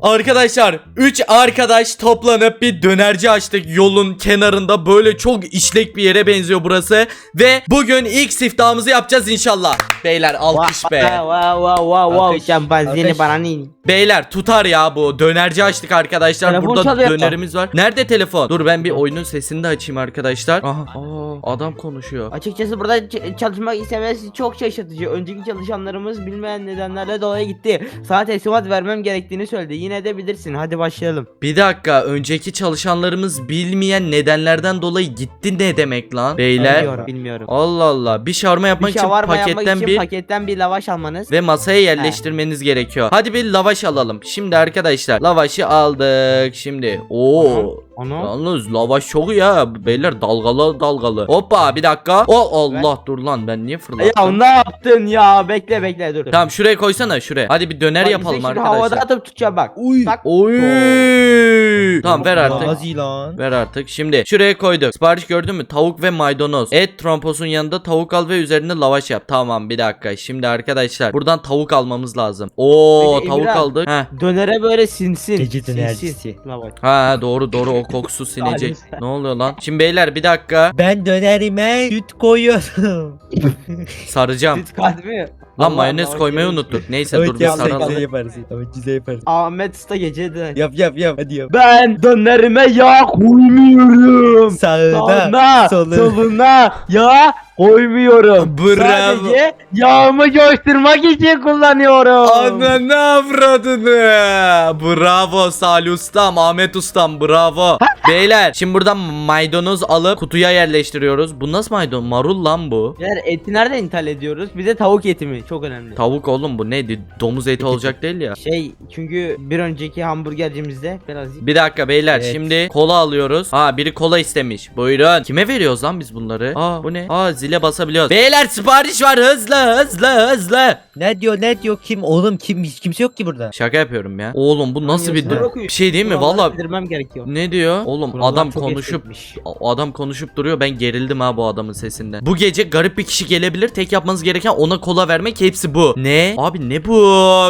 Arkadaşlar 3 arkadaş toplanıp bir dönerci açtık yolun kenarında böyle çok işlek bir yere benziyor burası ve bugün ilk siftahımızı yapacağız inşallah. Beyler alkış be. Wow wow wow wow alkış. bananini. Beyler tutar ya bu dönerci açtık arkadaşlar Telefon burada dönerimiz var. Nerede telefon? Dur ben bir oyunun sesini de açayım arkadaşlar. Aha aa, adam konuşuyor. Açıkçası burada çalışmak istemesi çok şaşırtıcı. Önceki çalışanlarımız bilmeyen nedenlerle dolayı gitti. Sana teslimat vermem gerektiğini söyledi. Yine de bilirsin. Hadi başlayalım. Bir dakika önceki çalışanlarımız bilmeyen nedenlerden dolayı gitti ne demek lan? Beyler. Bilmiyorum. Bilmiyorum. Allah Allah bir şarma yapmak Bir için şavarma yapmak paketten için bir paketten bir lavaş almanız. ve masaya yerleştirmeniz gerekiyor. Hadi bir lavaş alalım. Şimdi arkadaşlar lavaşı aldık. Şimdi o Onu. Yalnız lavaş çok iyi ya. Beyler dalgalı dalgalı. Hoppa bir dakika. O Allah dur lan ben niye fırlattım? Ya ne yaptın ya? Bekle bekle dur. Tamam şuraya koysana şuraya. Hadi bir döner Bak, yapalım şimdi arkadaşlar. Havada atıp tutacağım bak. Uy. Tak. Oy. Tamam ver artık. Lan. Ver artık. Şimdi şuraya koyduk. Sipariş gördün mü? Tavuk ve maydanoz. Et tromposun yanında tavuk al ve üzerine lavaş yap. Tamam bir dakika. Şimdi arkadaşlar buradan tavuk almamız lazım. Oo Peki, tavuk aldık. Heh. Dönere böyle sinsin. Gece Sinsin. dönercisi. Lavaş. Ha doğru doğru o kokusu sinecek. Ne oluyor lan? Şimdi beyler bir dakika. Ben dönerime süt koyuyorum. Saracağım. Süt kalbi. Lan Allah mayonez Allah, koymayı unuttuk. Neyse dur evet bir yap sen saralım. yaparsın. Evet güzel yaparsın. Ahmet Usta gece döner. Yap yap yap hadi yap. Ben dönerime yağ koymuyorum. Sağda. Sağına, solu. soluna yağ koymuyorum. Bravo. Sadece yağımı coşturmak için kullanıyorum. Ananı avradını. Bravo Salih Ustam, Ahmet Ustam bravo. Beyler şimdi buradan maydanoz alıp kutuya yerleştiriyoruz. Bu nasıl maydanoz? Marul lan bu. Beyler eti nereden ithal ediyoruz? Bir de tavuk eti mi? Çok önemli. Tavuk oğlum bu neydi? Domuz eti olacak değil ya. şey çünkü bir önceki hamburgercimizde biraz Bir dakika beyler Evet. şimdi kola alıyoruz. Ha biri kola istemiş. Buyurun. Kime veriyoruz lan biz bunları? Aa bu ne? Aa zile basabiliyoruz. Beyler sipariş var hızlı hızlı hızlı. Ne diyor ne diyor kim oğlum kim hiç kimse yok ki burada. Şaka yapıyorum ya. Oğlum bu nasıl bir, okuyun. bir şey değil mi? Valla bildirmem gerekiyor. ne diyor? Oğlum Kurallar adam çok konuşup eskitmiş. O adam konuşup duruyor ben gerildim ha bu adamın sesinden. Bu gece garip bir kişi gelebilir tek yapmanız gereken ona kola vermek hepsi bu. Ne? Abi ne bu?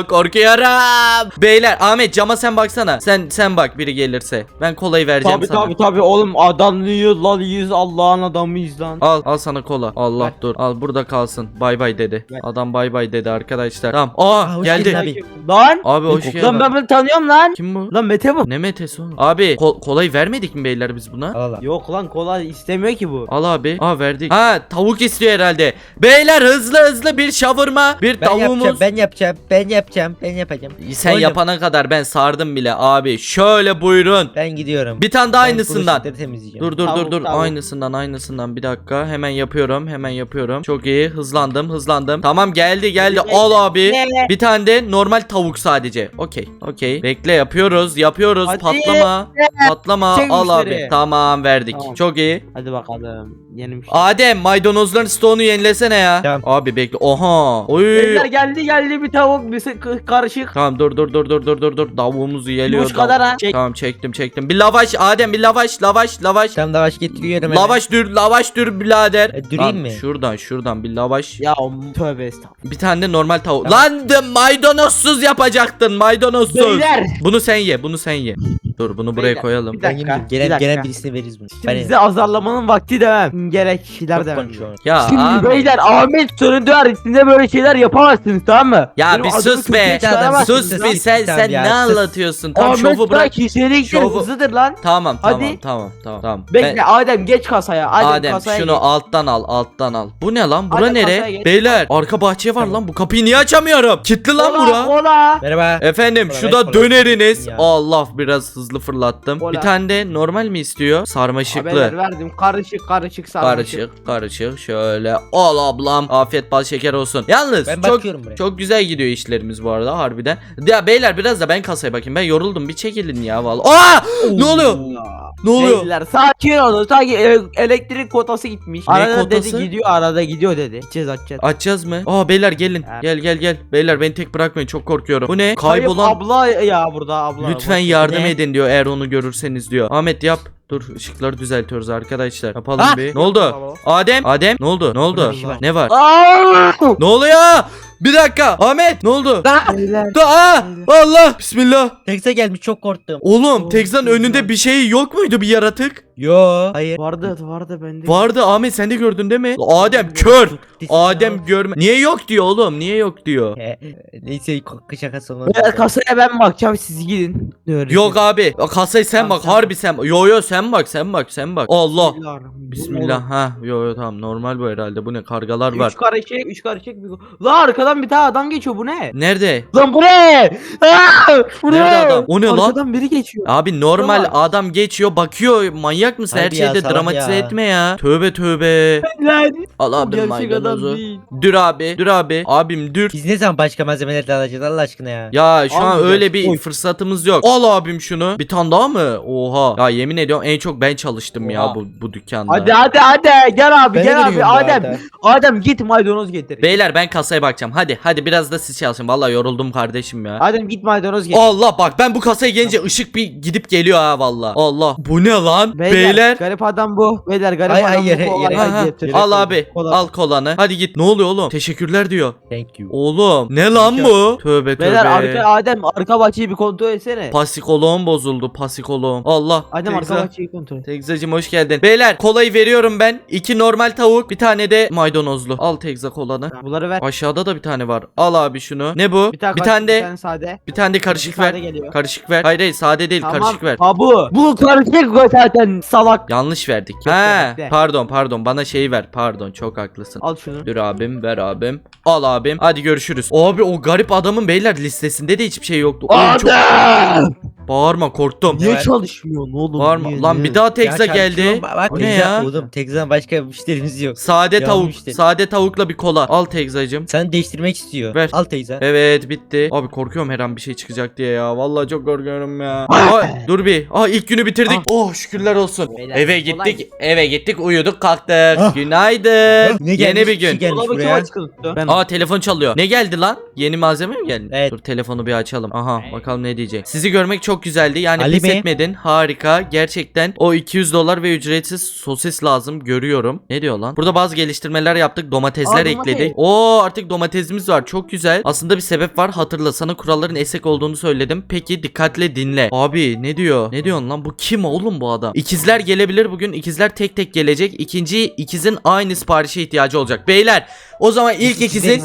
Korkuyorum. Beyler Ahmet cama sen baksana. Sen sen bak biri gelirse. Ben kolayı vereceğim Tabi sana. tabi tabi oğlum adamlıyız lan yüz Allah'ın adamıyız lan. Al al sana kola. Allah Ver. dur. Al burada kalsın. Bay bay dedi. Ver. Adam bay bay dedi arkadaşlar. Tamam. Aa Aa, hoş geldi. Abi, abi. Lan. hoş Lan geldin. Lan ben bunu tanıyorum lan. Kim bu? Lan Mete bu. Ne metesi oğlum? Abi kol- kolayı vermedik mi beyler biz buna? Al al. Yok lan kola istemiyor ki bu. Al abi. Aa verdik. Ha tavuk istiyor herhalde. Beyler hızlı hızlı bir şavurma. Bir Ben tavuğumuz. yapacağım ben yapacağım ben yapacağım ben yapacağım. Sen Oğlum, yapana kadar ben sardım bile abi. Şöyle buyurun. Ben gidiyorum. Bir tane daha Ben aynısından. Dur dur dur Tavuk, dur. tavuk. Aynısından aynısından bir dakika. Hemen yapıyorum. Hemen yapıyorum. Çok iyi. Hızlandım hızlandım. Tamam geldi geldi. Al abi. Bir tane de normal tavuk sadece. Okey. Okey. Bekle yapıyoruz. Yapıyoruz. Hadi. Patlama. Patlama. Çek Al abi. Tamam verdik. Tamam. Çok iyi. Hadi bakalım. Yeni bir şey. Adem maydanozların stoğunu yenilesene ya. Tamam. Abi bekle. Oha. Oy. Beyler geldi geldi bir tavuk bir karışık. Tamam dur dur dur dur dur dur dur. Tavuğumuzu yeliyor. Buş kadar ha. Çek. Tamam çektim çektim. Bir lavaş Adem bir lavaş lavaş lavaş. Tamam lavaş getiriyorum hemen. Lavaş dür lavaş dür birader. E, düreyim Lan mi? Şuradan şuradan bir lavaş. Ya tövbe estağfurullah. Bir tane de normal tavuk. Tamam. Lan de maydanozsuz yapacaktın maydanozsuz. Beyler. Bunu sen ye bunu sen ye. Dur bunu buraya Beyler, koyalım. bir Ben dakika, yemeyeyim. bir Gelen, dakika. gelen birisine veririz bunu. Şimdi bize azarlamanın vakti demem. Gerek kişiler Çok demem. konuşuyor. Ya Şimdi abi. beyler Ahmet Sönüdü haricinde böyle şeyler yapamazsınız tamam mı? Ya Benim bir adımı sus be. çıkaramazsınız Sus bir sen sen ya, ne sus. anlatıyorsun? Tam Ahmet şovu bırak. kişiliktir Şovu- hızlıdır lan. Tamam tamam Hadi. tamam tamam tamam. Bekle Ben- Adem geç kasaya. Adem, Adem kasaya şunu geç. alttan al alttan al. Bu ne lan? Bura Adem, nere? geç. Beyler arka bahçe var lan. Bu kapıyı niye açamıyorum? Kilitli lan Kola, bura. Kola. Merhaba. Efendim Kola, şu ver, da kola. döneriniz. Ya. Allah biraz hızlı fırlattım. Kola. Bir tane de normal mi istiyor? Sarmaşıklı. verdim karışık karışık sarmaşık. Karışık karışık şöyle al ablam afiyet bal şeker olsun. Yalnız Ben çok buraya. çok güzel gidiyor işlerimiz bu arada harbiden. Ya beyler biraz da ben kasaya bakayım. Ben yoruldum bir çekilin ya vallahi. Aa! Ne oluyor? Ne oluyor? Beyler sakin olun. Sanki e- elektrik kotası gitmiş. arada kotası? dedi gidiyor arada gidiyor dedi. Gideceğiz açacağız. Açacağız mı? Aa beyler gelin. Ha. Gel gel gel. Beyler beni tek bırakmayın çok korkuyorum. Bu ne? Kayıp Kaybolan abla ya burada abla. Lütfen Bak, yardım ne? edin diyor eğer onu görürseniz diyor. Ahmet yap. Dur ışıkları düzeltiyoruz arkadaşlar. Yapalım Ah! bir. Ne oldu? Tamam. Adem? Adem? Ne oldu? Ne oldu? Ne var? Ne oluyor? Bir dakika. Ahmet ne oldu? Beyler. Da aa, Allah. Bismillah. Tekse gelmiş çok korktum. Oğlum Oh, Texan güzel. önünde bir şey yok muydu bir yaratık? Yo. Hayır. Vardı vardı bende. Vardı Ahmet sen de gördün değil mi? Adem kör. Adem görme. Niye yok diyor oğlum? Niye yok diyor? He, Neyse k- şakası olmaz. Beyler kasaya ben bakacağım siz gidin. Yok abi. Kasayı sen Tamam, bak. sen Harbi sen. Yo yo sen bak. Sen bak. Sen bak. Allah. Bismillah. Ha. Yo yo tamam normal bu herhalde. Bu ne? Kargalar var. Üç karışık, üç karışık bir... La arkadan bir tane adam geçiyor bu ne? Nerede? Lan bu ne? Aa, bu Nerede ne? adam? O ne lan? Arkadan biri geçiyor. Abi normal Tamam. adam geçiyor bakıyor manyak mısın her Hadi ya, şeyde salak dramatize ya. etme ya. Tövbe tövbe. Lan. Al Bu abi gerçek adam maydanozu. değil. Dür abi dur abi. Abim dür. Biz ne zaman başka malzemeler de alacağız Allah aşkına ya. Ya şu an Almayacağız. öyle bir Oy. fırsatımız yok. Al abim şunu. Bir tane daha mı? Oha. Ya yemin ediyorum en çok ben çalıştım ya Oha. bu bu dükkanda. Hadi hadi hadi gel abi Ben de gel abi biliyorum bu Adem. arada. Adem git maydanoz getir. Beyler ben kasaya bakacağım. Hadi hadi biraz da siz çalışın. Vallahi yoruldum kardeşim ya. Adem git maydanoz getir. Allah bak ben bu kasaya gelince ışık bir gidip geliyor ha valla. Allah. Bu ne lan? Beyler. Garip adam bu. Beyler garip Ay, ay, adam yere- bu. kolayı yere- Ha, ha. getir. Al abi. Kola. Al kolanı. Hadi git. Ne oluyor oğlum? Teşekkürler diyor. Thank you. Oğlum ne lan bu? Tövbe tövbe. Beyler arka Adem arka bahçeyi bir kontrol etsene. Pasikoloğum bozuldu. Pasikoloğum. Allah. Adem arka Tekza. bahçeyi kontrol et. Tegzacım hoş geldin. Beyler kolayı veriyorum ben. İki normal tavuk. Bir tane de maydanozlu. Al Tegza kolanı. Bunları ver. Aşağıda da bir tane var. Al abi şunu. Ne bu? Bir tane, bir tane de bir tane sade. bir tane de karışık Bir ver. geliyor. Karışık ver. Hayır hayır sade değil Tamam. karışık ver. Ha bu. Bu karışık zaten salak. Yanlış verdik. He, pardon pardon bana şeyi ver. Pardon çok haklısın. Al şunu. Dur abim ver abim. Al abim. Hadi görüşürüz. Abi o garip adamın beyler listesinde de hiçbir şey yoktu. Oğlum çok bağırma korktum. Niye Evet. çalışmıyorsun oğlum? Bağırma. Niye, Lan niye? bir daha Tekza Ya geldi. Bak, ne ya? Oğlum Tekza'dan başka müşterimiz yok. Sade Ya tavuk. müşteri. Sade tavukla bir kola. Al Tekzacım. Sen değiştirmek istiyor. Ver. Al Tekza. Evet bitti. Abi korkuyorum her an bir şey çıkacak diye ya. Vallahi çok korkuyorum ya. Ay, dur bir. Aa ilk günü bitirdik. Ah. Oh şükürler olsun. Beyler, eve kolay. gittik. Eve gittik uyuduk kalktık. Ah. Günaydın. Ne Yeni gelmiş, bir gün. gelmiş Dolabı kim buraya. açık tuttu? Ben Aa telefon çalıyor. Ne geldi lan? Yeni malzeme mi geldi? Evet. Dur telefonu bir açalım. Aha bakalım ne diyecek. Sizi görmek çok güzeldi. Yani Ali pes mi? etmedin. Harika. Gerçekten o 200 dolar ve ücretsiz sosis lazım. Görüyorum. Ne diyor lan? Burada bazı geliştirmeler yaptık. Domatesler Aa, domates. ekledik. Oo artık domatesimiz var. Çok güzel. Aslında bir sebep var. Hatırla sana kuralların esek olduğunu söyledim. Peki dikkatle dinle. Abi ne diyor? Ne diyorsun lan? Bu kim oğlum bu adam? İkizler gelebilir bugün. İkizler tek tek gelecek. İkinci ikizin aynı siparişe ihtiyacı olacak. Beyler o zaman ilk ikizin.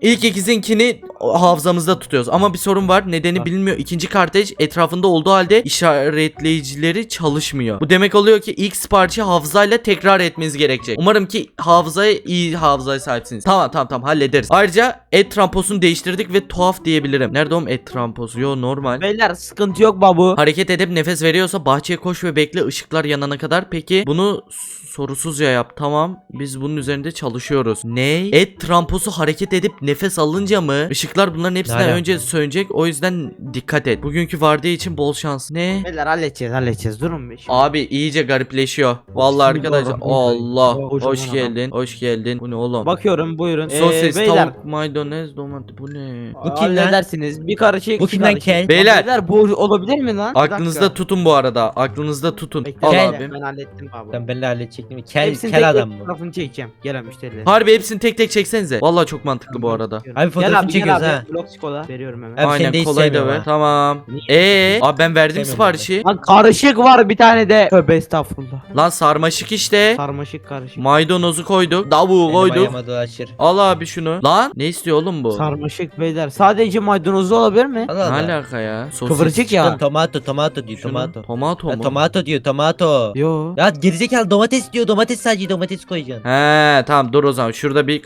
İlk ikizinkini hafızamızda tutuyoruz ama bir sorun var nedeni bilinmiyor ikinci kartej etrafında olduğu halde işaretleyicileri çalışmıyor Bu demek oluyor ki ilk siparişi hafızayla tekrar etmeniz gerekecek Umarım ki hafızaya iyi hafızaya sahipsiniz Tamam tamam tamam hallederiz Ayrıca et tramposunu değiştirdik ve tuhaf diyebilirim Nerede oğlum et tramposu yo normal Beyler sıkıntı yok babu. Hareket edip nefes veriyorsa bahçeye koş ve bekle ışıklar yanana kadar. Peki bunu s- sorusuzca yap. Tamam. Biz bunun üzerinde çalışıyoruz. Ne? Et tramposu hareket edip nefes alınca mı? Işıklar bunların hepsinden alaka? önce sönecek. O yüzden dikkat et. Bugünkü vardiya için bol şans. Ne? Beyler halledeceğiz halledeceğiz durun bir. Şimdi. Abi iyice garipleşiyor. Vallahi Şimdi arkadaşlar. doğru. Allah. Kocaman Hoş adam. geldin. Hoş geldin. Bu ne oğlum? Bakıyorum buyurun. Sosis, ee, beyler. tavuk, maydanoz, domates. Bu ne? Bu kim lan? Halledersiniz. Bir karışık. Bu iki kim lan karışık. Kel? Beyler. Beyler bu olabilir mi lan? Bir Aklınızda dakika. tutun bu arada. Aklınızda tutun. Bekle, Al bekle, abi. Ben hallettim babu. Ben benimle halledecektim. Kel, Hepsini kel tek adam tek bu. tarafını çekeceğim. Gelen müşteriler. Harbi hepsini tek tek çeksenize. Vallahi çok mantıklı bu arada. Abi fotoğrafını çekiyoruz ha. Blok çikolata veriyorum hemen. Abi Aynen seni de hiç kolayı da sevmiyorum ver. ha. Tamam. Ee, abi ben verdim Sevmiyorum siparişi. Lan karışık var bir tane de. Tövbe estağfurullah. Lan sarmaşık işte. Sarmaşık karışık. Maydanozu koyduk. Davuğu Benim koyduk. dolaşır. Al abi şunu. Lan ne istiyor oğlum bu? Sarmaşık beyler. Sadece maydanozlu olabilir mi? Allah Ne Allah. alaka ya? Sosis. Kıvırcık ya. tomato tomato diyor Şunu- tomato. Tomato Ya, mu? tomato diyor tomato. Yo. Ya gerizekalı domates diyor domates sadece domates koyacaksın. He tamam dur o zaman. Şurada bir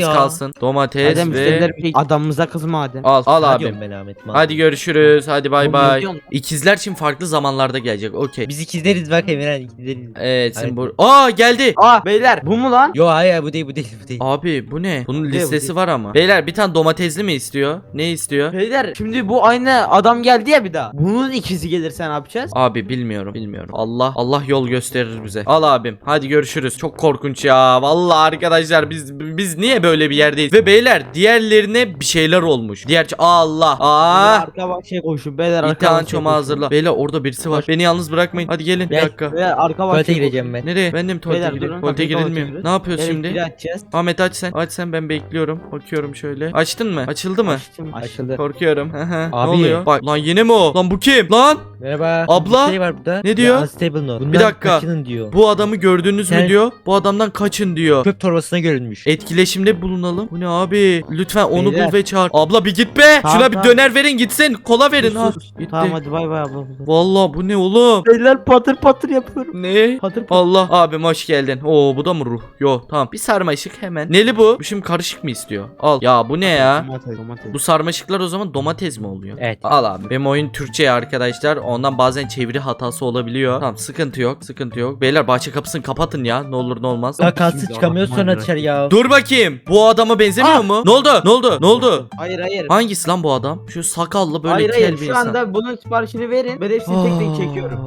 ya. kalsın. Domates Adem ve bir şey. Adamımıza kızma Adem. al al Ne abi. diyorum ben Ahmet? Hadi görüşürüz. Hadi bay Oğlum, ne bay. diyorsun? İkizler için farklı zamanlarda gelecek. Okey. Biz ikizleriz bak Emirhan ikizleriz. Evet Hadi. şimdi bu. Aa geldi. Aa beyler bu mu lan? Yo hayır bu değil bu değil bu değil. Abi bu ne? Bunun Bu değil, bu listesi değil. var ama. Beyler bir tane domatesli mi istiyor? Ne istiyor? Beyler şimdi bu aynı adam geldi ya bir daha. Bunun ikizi gelirse ne yapacağız? Abi bilmiyorum bilmiyorum. Allah Allah yol gösterir bize. Al abim. Hadi görüşürüz. Çok korkunç ya. Vallahi arkadaşlar biz biz biz niye böyle bir yerdeyiz? Ve beyler diğerlerine bir şeyler olmuş. Diğer Allah. Aa. Arka bahçeye koşun beyler arka İmtihan bahçeye çoma koşun. hazırla. Beyler orada birisi var. Beni yalnız bırakmayın. Hadi gelin bir Gel. dakika. Beyler arka bahçeye Tuvalete koşun. gireceğim ben. Nereye? Ben de mi tuvalete Beyler, gireyim? durun. Tuvalete girilmiyor. Ne yapıyoruz Elektriği şimdi? açacağız. Ahmet aç sen. Aç sen ben bekliyorum. Bakıyorum şöyle. Açtın mı? Açıldı mı? Açtım. Açıldı. Korkuyorum. Hı hı. ne Abi. oluyor? Bak lan yine mi o? Lan bu kim? Lan Merhaba. Abla. Bir şey var burada. Ne diyor? Ya, unstable no. Bundan Bir dakika. kaçının diyor. bu adamı gördünüz mü Sen- diyor. Bu adamdan kaçın diyor. Çöp torbasına görünmüş. Etkileşimde bulunalım. Bu ne abi? Lütfen onu Beyler. bul ve çağır. Abla bir git be. Tamam, Şuna bir tamam. döner verin gitsin. Kola verin ha. Sus. Gitti. Tamam hadi bay bay abla. Vallahi bu ne oğlum? Beyler patır patır yapıyorum. Ne? Patır patır. Allah abim hoş geldin. Oo bu da mı ruh? Yo tamam. Bir sarmaşık hemen. Neli bu? Bu şimdi karışık mı istiyor? Al. Ya bu ne ya? Domates, domates. Bu sarmaşıklar o zaman domates mi oluyor? Evet. Al abi. Benim oyun Türkçe ya arkadaşlar. Ondan bazen çeviri hatası olabiliyor. Tamam sıkıntı yok. Sıkıntı yok. Beyler bahçe kapısını kapatın ya. Ne olur ne olmaz. Ya kalsın çıkamıyoruz sonra dışarı ya. Dur bakayım. Bu adama benzemiyor Ah! mu? Ne oldu? Ne oldu? Ne oldu? Hayır hayır. Hangisi lan bu adam? Şu sakallı böyle hayır kel hayır bir şu insan. anda bunun siparişini verin. Ben hepsini tek tek çekiyorum.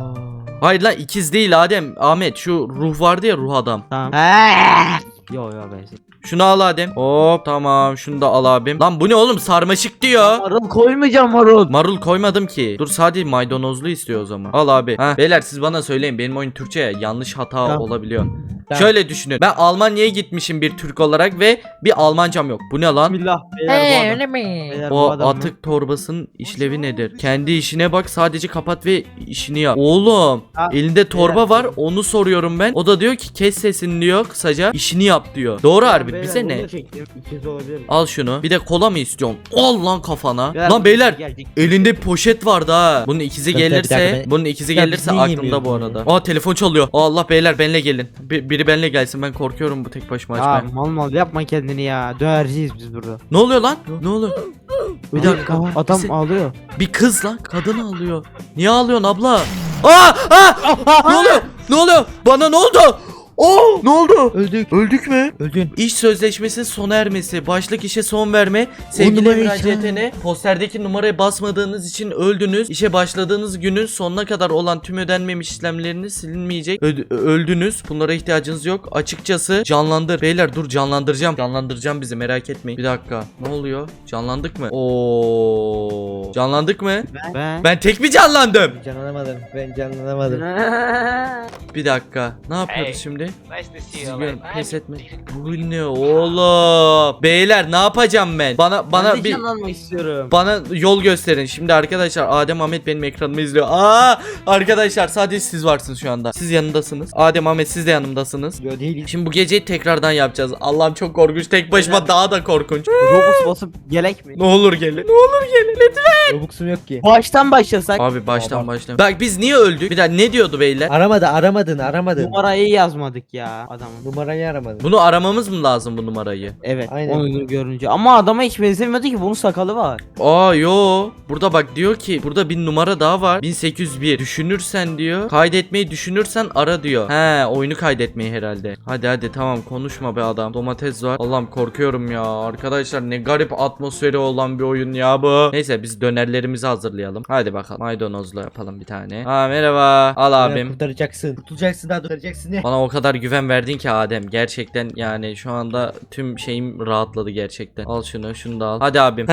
Hayır lan ikiz değil Adem. Ahmet şu ruh vardı ya ruh adam. Tamam. Yo yo ben Şunu al Adem. Hop tamam şunu da al abim. Lan bu ne oğlum sarmaşık diyor. Marul koymayacağım marul. Marul koymadım ki. Dur sadece maydanozlu istiyor o zaman. Al abi. Ha, beyler siz bana söyleyin. Benim oyun Türkçe ya, yanlış hata Tamam. olabiliyor. Tamam. Şöyle düşünün. Ben Almanya'ya gitmişim bir Türk olarak ve bir Almancam yok. Bu ne lan? Bismillah. Beyler bu adam. mi? Beyler bu O adam atık torbasının işlevi nedir? Kendi işine bak sadece kapat ve işini yap. Oğlum Ha, elinde torba beyler. var onu soruyorum ben. O da diyor ki kes sesini diyor kısaca işini yap diyor. Doğru harbi Beyler, bize bunu ne? da çektim. İkiz olabilir mi? Al şunu. Bir de kola mı istiyorsun? Al lan kafana. Beyler, lan beyler gelecek. elinde poşet vardı ha. Bunun ikizi bir gelirse, dakika, ben- bunun ikizi Ya biz gelirse niye aklımda bu arada. Aa telefon çalıyor. Allah beyler benle gelin. Bir- biri benle gelsin. Ben korkuyorum bu tek başıma Ya açmaya. mal mal yapma kendini ya. Dönerciyiz biz burada. Ne oluyor lan? Ne oluyor? Bir dakika. Adam se- ağlıyor. Bir kız lan kadın ağlıyor. Niye ağlıyorsun abla? Aa! Aa! ne oluyor? Ne oluyor? Bana ne oldu? Oo! Ne oldu? Öldük. Öldük mü? Öldün. İş sözleşmesinin sona ermesi, başlık işe son verme, sevgili numara müracaatine posterdeki numaraya basmadığınız için öldünüz. İşe başladığınız günün sonuna kadar olan tüm ödenmemiş işlemleriniz silinmeyecek. Ö- öldünüz. Bunlara ihtiyacınız yok. Açıkçası canlandır. Beyler dur canlandıracağım. Canlandıracağım bizi merak etmeyin. Bir dakika. Ne oluyor? Canlandık mı? Oo. Canlandık mı? Ben. Ben tek mi canlandım? Canlanamadım. Ben canlanamadım. Bir dakika. Ne yapıyoruz Hey. şimdi? Nice to see Sizi you. gör, like, pes etme. Bu ne oğlum? Beyler ne yapacağım ben? Bana bana bir canlanmak istiyorum. bana yol gösterin. Şimdi arkadaşlar Adem Ahmet benim ekranımı izliyor. Aa! Arkadaşlar sadece siz varsınız şu anda. Siz yanındasınız. Adem Ahmet siz de yanımdasınız. Yo değiliz. Şimdi bu geceyi tekrardan yapacağız. Allah'ım çok korkunç. Tek başıma Neden? daha da korkunç. Robux basıp gelek mi? Ne olur gelin. Ne olur gelin lütfen. Robux'um yok ki. Baştan başlasak. Abi baştan Tamam. baştan. Bak biz niye öldük? Bir daha ne diyordu beyler? Aramadı aramadın aramadın. Numarayı yazmadık ya adamın. Numarayı aramadın. Bunu aramamız mı lazım bu numarayı? Evet Aynen. onu görünce. Ama adama hiç benzemiyordu ki bunun sakalı var. Aa yo. Burada bak diyor ki burada bir numara daha var. 1801. Düşünürsen diyor. Kaydetmeyi düşünürsen ara diyor. He oyunu kaydetmeyi herhalde. Hadi hadi tamam konuşma be adam. Domates var. Allah'ım korkuyorum ya. Arkadaşlar ne garip atmosferi olan bir oyun ya bu. Neyse biz dönerlerimizi hazırlayalım. Hadi bakalım. Maydanozla yapalım bir tane. Ha merhaba. Al Beni abim. Kurtaracaksın. Kurtulacaksın daha kurtaracaksın ne? Bana o kadar güven verdin ki Adem. Gerçekten yani şu anda tüm şeyim rahatladı gerçekten. Al şunu, şunu da al. Hadi abim.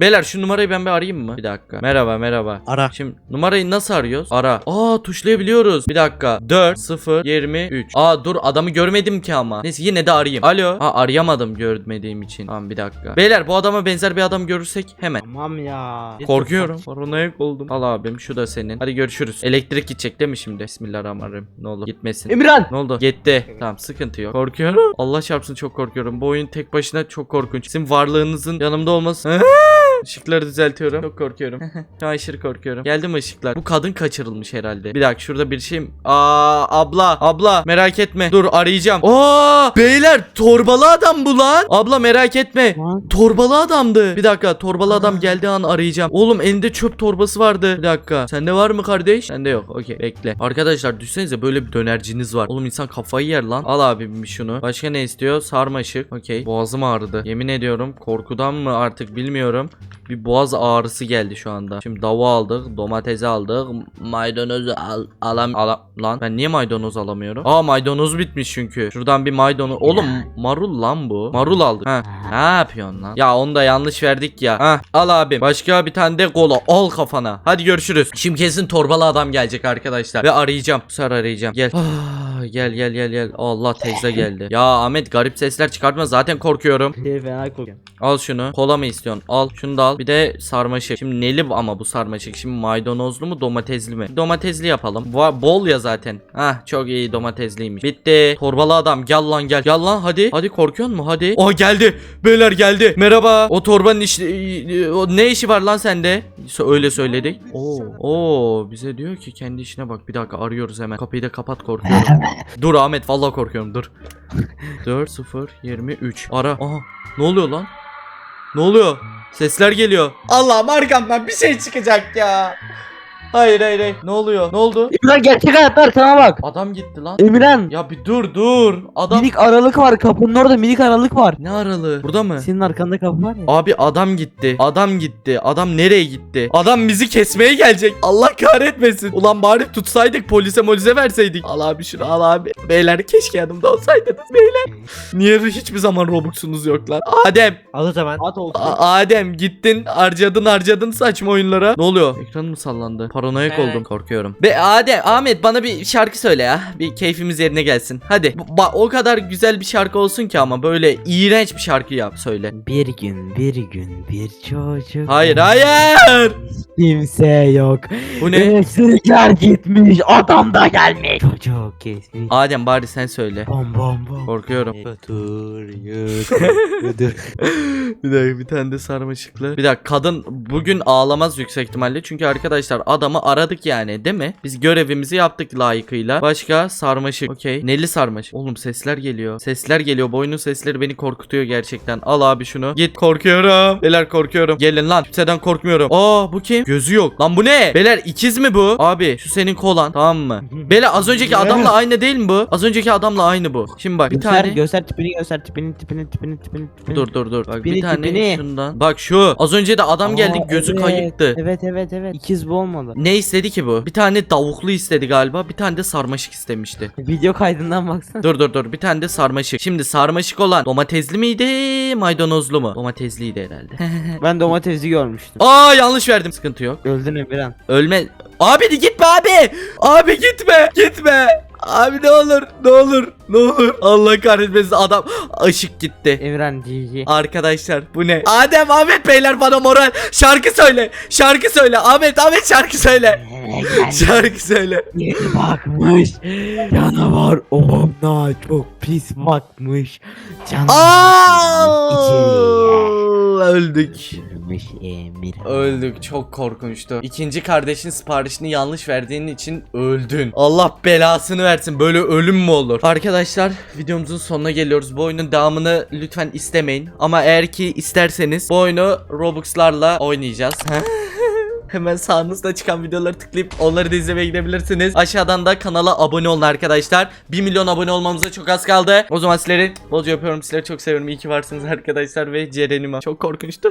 Beyler şu numarayı ben bir arayayım mı? Bir dakika. Merhaba merhaba. Ara. Şimdi numarayı nasıl arıyoruz? Ara. Aa tuşlayabiliyoruz. Bir dakika. 4 0 23. Aa dur adamı görmedim ki ama. Neyse yine de arayayım. Alo. Ha arayamadım görmediğim için. Tamam bir dakika. Beyler bu adama benzer bir adam görürsek hemen. Tamam ya. Korkuyorum. Paranoyak oldum. Al abim şu da senin. Hadi görüşürüz. Elektrik gidecek değil mi şimdi? Bismillahirrahmanirrahim. Ne olur gitmesin. Emirhan. Ne oldu? Gitti. Tamam sıkıntı yok. Korkuyorum. Allah çarpsın çok korkuyorum. Bu oyun tek başına çok korkunç. Sizin varlığınızın yanımda olması. Işıkları düzeltiyorum. Çok korkuyorum. Şu an aşırı korkuyorum. Geldi mi ışıklar? Bu kadın kaçırılmış herhalde. Bir dakika şurada bir şey. Aa abla abla merak etme. Dur arayacağım. Aa beyler torbalı adam bu lan. Abla merak etme. Torbalı adamdı. Bir dakika torbalı adam geldiği an arayacağım. Oğlum elinde çöp torbası vardı. Bir dakika. Sende var mı kardeş? Sende yok. Okey bekle. Arkadaşlar düşünsenize böyle bir dönerciniz var. Oğlum insan kafayı yer lan. Al abim şunu. Başka ne istiyor? Sarmaşık. Okey. Boğazım ağrıdı. Yemin ediyorum korkudan mı artık bilmiyorum. Bir boğaz ağrısı geldi şu anda. Şimdi davu aldık, domatesi aldık, maydanozu al, alam, ala- lan ben niye maydanoz alamıyorum? Aa maydanoz bitmiş çünkü. Şuradan bir maydanoz. Oğlum marul lan bu. Marul aldık. Ha. Ne yapıyorsun lan? Ya onu da yanlış verdik ya. Ha. Al abim. Başka bir tane de kola. Al kafana. Hadi görüşürüz. Şimdi kesin torbalı adam gelecek arkadaşlar. Ve arayacağım. Bu sefer arayacağım. Gel. Ah, gel gel gel gel. Allah teyze geldi. Ya Ahmet garip sesler çıkartma. Zaten korkuyorum. Fena korkuyorum. Al şunu. Kola mı istiyorsun? Al. Şunu da al. Bir de sarmaşık. Şimdi neli ama bu sarmaşık. Şimdi maydanozlu mu domatesli mi? Domatesli yapalım. Va- bol ya zaten. Hah çok iyi domatesliymiş. Bitti. Torbalı adam gel lan gel. Gel lan hadi. Hadi korkuyor mu? Hadi. Oh geldi. Beyler geldi. Merhaba. O torbanın işi o ne işi var lan sende? Öyle söyledik. Oo. Oo bize diyor ki kendi işine bak. Bir dakika arıyoruz hemen. Kapıyı da kapat korkuyorum. dur Ahmet vallahi korkuyorum dur. 4 0 23. Ara. Aha. Ne oluyor lan? Ne oluyor? Sesler geliyor. Allah'ım arkamdan bir şey çıkacak ya. Hayır hayır hayır. Ne oluyor? Ne oldu? Emirhan gerçek hayatlar sana bak. Adam gitti lan. Emirhan. Ya bir dur dur. Adam Minik aralık var kapının orada minik aralık var. ne aralı? Burada mı? Senin arkanda kapı var ya. Abi adam gitti. Adam gitti. Adam nereye gitti? Adam bizi kesmeye gelecek. Allah kahretmesin. Ulan bari tutsaydık polise molise verseydik. Al abi şunu al abi. Beyler keşke yanımda olsaydınız beyler. Niye hiçbir zaman Robux'unuz yok lan? Adem. Al o zaman. At olsun. A- Adem gittin harcadın harcadın saçma oyunlara. Ne oluyor? Ekran mı sallandı? Paranoyak Evet. oldum. Korkuyorum. Be Adem, Ahmet bana bir şarkı söyle ya. Bir keyfimiz yerine gelsin. Hadi. Bu- Bak o kadar güzel bir şarkı olsun ki ama böyle iğrenç bir şarkı yap söyle. Bir gün bir gün bir çocuk. Hayır hayır. Kimse yok. Bu ne? Elektrikler gitmiş adam da gelmiş. Çocuk kesmiş. Adem bari sen söyle. Bom bom bom. Korkuyorum. Yudur. bir dakika bir tane de sarmaşıklı. Bir dakika kadın bugün ağlamaz yüksek ihtimalle. Çünkü arkadaşlar adamı aradık yani değil mi? Biz görevimizi yaptık layıkıyla. Başka sarmaşık. Okey. Neli sarmaşık. Oğlum sesler geliyor. Sesler geliyor. Boynun sesleri beni korkutuyor gerçekten. Al abi şunu. Git korkuyorum. Beyler korkuyorum. Gelin lan. Kimseden korkmuyorum. Aa bu kim? Gözü yok. Lan bu ne? Beyler ikiz mi bu? Abi şu senin kolan. Tamam mı? Beyler az önceki adamla aynı değil mi bu? Az önceki adamla aynı bu. Şimdi bak bir göster, tane. göster tipini göster tipini tipini tipini tipini tipini. Dur dur dur. Bak bir Tipini, tane tipini. şundan. Bak şu. Az önce de adam geldi Aa, gözü evet, kayıktı. Evet evet evet. İkiz bu olmalı. Ne istedi ki bu? Bir tane tavuklu istedi galiba. Bir tane de sarmaşık istemişti. Video kaydından baksana. dur dur dur. Bir tane de sarmaşık. Şimdi sarmaşık olan domatesli miydi, maydanozlu mu? Domatesliydi herhalde. ben domatesi görmüştüm. Aa yanlış verdim. Sıkıntı yok. Öldün Emirhan. Ölme. Abi gitme abi. Abi gitme. Gitme. Abi ne olur ne olur ne olur Allah kahretmesin adam ışık gitti Emirhan GG. Arkadaşlar bu ne? Adem Ahmet beyler bana moral. Şarkı söyle. Şarkı söyle. Ahmet Ahmet şarkı söyle. şarkı söyle. Yeni bakmış. Canavar ona çok pis bakmış. Canavar Aa! Öldük. Girmiş Emirhan. Öldük. Çok korkunçtu. İkinci kardeşin siparişini yanlış verdiğin için öldün. Allah belasını versin. Böyle ölüm mü olur? Arkadaşlar videomuzun sonuna geliyoruz. Bu oyunun devamını lütfen istemeyin. Ama eğer ki isterseniz bu oyunu Robux'larla oynayacağız. Hemen sağınızda çıkan videoları tıklayıp onları da izlemeye gidebilirsiniz. Aşağıdan da kanala abone olun arkadaşlar. 1 milyon abone olmamıza çok az kaldı. O zaman sizleri bolca yapıyorum. Sizleri çok seviyorum. İyi ki varsınız arkadaşlar ve Ceren'ime. Çok korkunçtu.